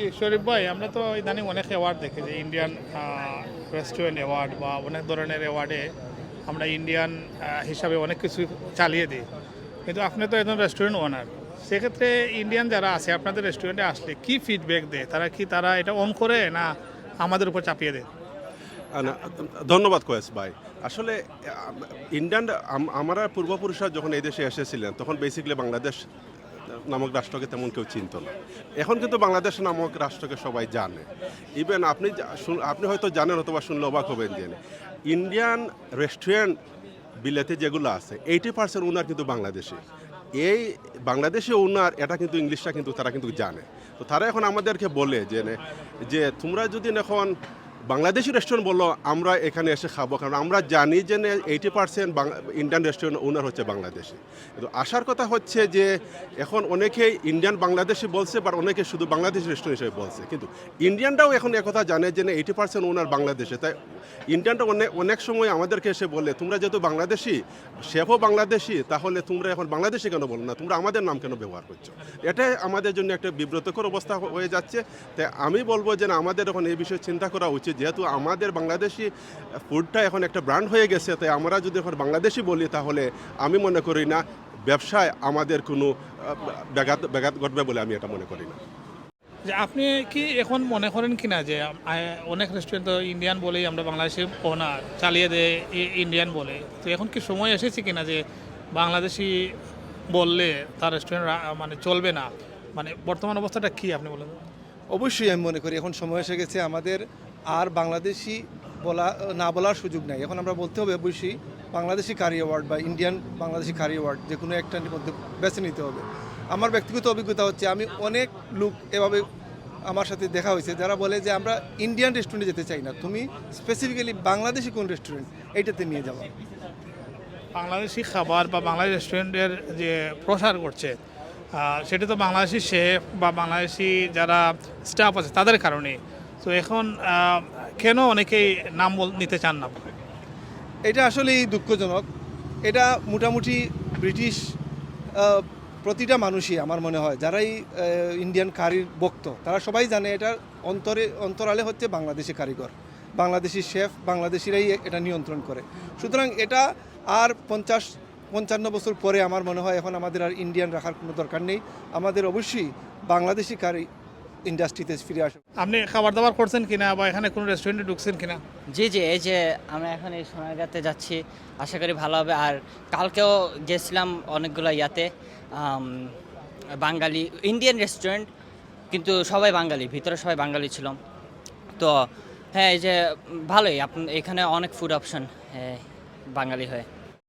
কি? শরীফ ভাই, আমরা তো ইদানিং অনেক অ্যাওয়ার্ড দেখি যে ইন্ডিয়ান রেস্টুরেন্ট অ্যাওয়ার্ড বা অনেক ধরনের অ্যাওয়ার্ডে আমরা ইন্ডিয়ান হিসাবে অনেক কিছু চালিয়ে দিই। কিন্তু আপনি তো একজন রেস্টুরেন্ট ওনার সেক্ষেত্রে ইন্ডিয়ান যারা আছে, আপনাদের রেস্টুরেন্টে আসলে কি ফিডব্যাক দেয়? তারা কি তারা এটা অন করে না আমাদের উপর চাপিয়ে দেয়? ধন্যবাদ কয়েস ভাই। আসলে ইন্ডিয়ান আমরা পূর্বপুরুষরা যখন এই দেশে এসেছিলেন, তখন বেসিক্যালি বাংলাদেশ নামক রাষ্ট্রকে তেমন কেউ চিনত না। এখন কিন্তু বাংলাদেশ নামক রাষ্ট্রকে সবাই জানে। ইভেন আপনি আপনি হয়তো জানেন অথবা শুনলে অবাক হবেন যে ইন্ডিয়ান রেস্টুরেন্ট বিলেতে যেগুলো আছে এইটি পার্সেন্ট ওনার কিন্তু বাংলাদেশি। এই বাংলাদেশি ওনার এটা কিন্তু ইংলিশটা কিন্তু তারা কিন্তু জানে। তো তারা এখন আমাদেরকে বলে যে যে তোমরা যদি এখন বাংলাদেশি রেস্টুরেন্ট বলল, আমরা এখানে এসে খাব। কারণ আমরা জানি যে eighty percent Indian restaurant owner হচ্ছে বাংলাদেশি। কিন্তু আসার কথা হচ্ছে যে এখন অনেকেই ইন্ডিয়ান বাংলাদেশি বলছে বা অনেকে শুধু বাংলাদেশি রেস্টুরেন্ট হিসেবে বলছে। কিন্তু ইন্ডিয়ানরাও এখন একথা জানে যে এইটি পার্সেন্ট ওনার বাংলাদেশে। তাই ইন্ডিয়ানটা অনেক অনেক সময় আমাদেরকে এসে বলে, তোমরা যেহেতু বাংলাদেশি শেফও বাংলাদেশি, তাহলে তোমরা এখন বাংলাদেশি কেন বলো না? তোমরা আমাদের নাম কেন ব্যবহার করছ? এটাই আমাদের জন্য একটা বিব্রতকর অবস্থা হয়ে যাচ্ছে। তাই আমি বলব যে আমাদের এখন এই বিষয়ে চিন্তা করা উচিত। যেহেতু আমাদের বাংলাদেশি ফুডটা এখন একটা ব্র্যান্ড হয়ে গেছে তাই আমরা যদি এখন বাংলাদেশি বলি তাহলে আমি মনে করি না ব্যবসায় আমাদের কোনো ব্যাঘাত ব্যাঘাত ঘটবে বলে আমি এটা মনে করি না। যে আপনি কি এখন মনে করেন কিনা যে অনেক রেস্টুরেন্ট তো ইন্ডিয়ান বলেই আমরা বাংলাদেশে ওনার চালিয়ে দেয় ইন্ডিয়ান বলে। তো এখন কি সময় এসেছে কিনা যে বাংলাদেশি বললে তার রেস্টুরেন্ট মানে চলবে না? মানে বর্তমান অবস্থাটা কি আপনি বলেন? অবশ্যই আমি মনে করি এখন সময় এসে গেছে আমাদের আর বাংলাদেশি বলা, না বলার সুযোগ নাই। এখন আমরা বলতে হবে অবশ্যই বাংলাদেশি কারি অ্যাওয়ার্ড বা ইন্ডিয়ান বাংলাদেশি কারি অ্যাওয়ার্ড যে কোনো একটার মধ্যে বেছে নিতে হবে। আমার ব্যক্তিগত অভিজ্ঞতা হচ্ছে আমি অনেক লোক এভাবে আমার সাথে দেখা হয়েছে, যারা বলে যে আমরা ইন্ডিয়ান রেস্টুরেন্টে যেতে চাই না। তুমি স্পেসিফিক্যালি বাংলাদেশি কোন রেস্টুরেন্ট এইটাতে নিয়ে যাব বাংলাদেশি খাবার বা বাংলাদেশ রেস্টুরেন্টের যে প্রসার করছে সেটা তো বাংলাদেশি শেফ বা বাংলাদেশি যারা স্টাফ আছে, তাদের কারণে। তো এখন কেন অনেকেই নাম নিতে চান না? এটা আসলেই দুঃখজনক। এটা মোটামুটি ব্রিটিশ প্রতিটা মানুষই আমার মনে হয়, যারাই ইন্ডিয়ান কারির ভক্ত তারা সবাই জানে এটা অন্তরে, অন্তরালে হচ্ছে বাংলাদেশি কারিগর। বাংলাদেশি শেফ বাংলাদেশিরাই এটা নিয়ন্ত্রণ করে। সুতরাং এটা আর পঞ্চাশ, পঞ্চান্ন বছর পরে আমার মনে হয় এখন আমাদের আর ইন্ডিয়ান রাখার কোনো দরকার নেই। আমাদের অবশ্যই বাংলাদেশি কারি ইন্ডাস্ট্রিতে ফিরে আসা আপনি খাবার দাবার করছেন কিনা বা এখানে কোনো রেস্টুরেন্টে ঢুকছেন কিনা? জি জি এই যে আমরা এখন এই সোনারগাঁতে যাচ্ছি আশা করি ভালো হবে। আর কালকেও গেছিলাম অনেকগুলো ইয়াতে বাঙালি ইন্ডিয়ান রেস্টুরেন্ট কিন্তু সবাই বাঙালি ভিতরে সবাই বাঙালি ছিলাম তো হ্যাঁ এই যে ভালোই আপনি এখানে অনেক ফুড অপশন বাঙালি হয়ে।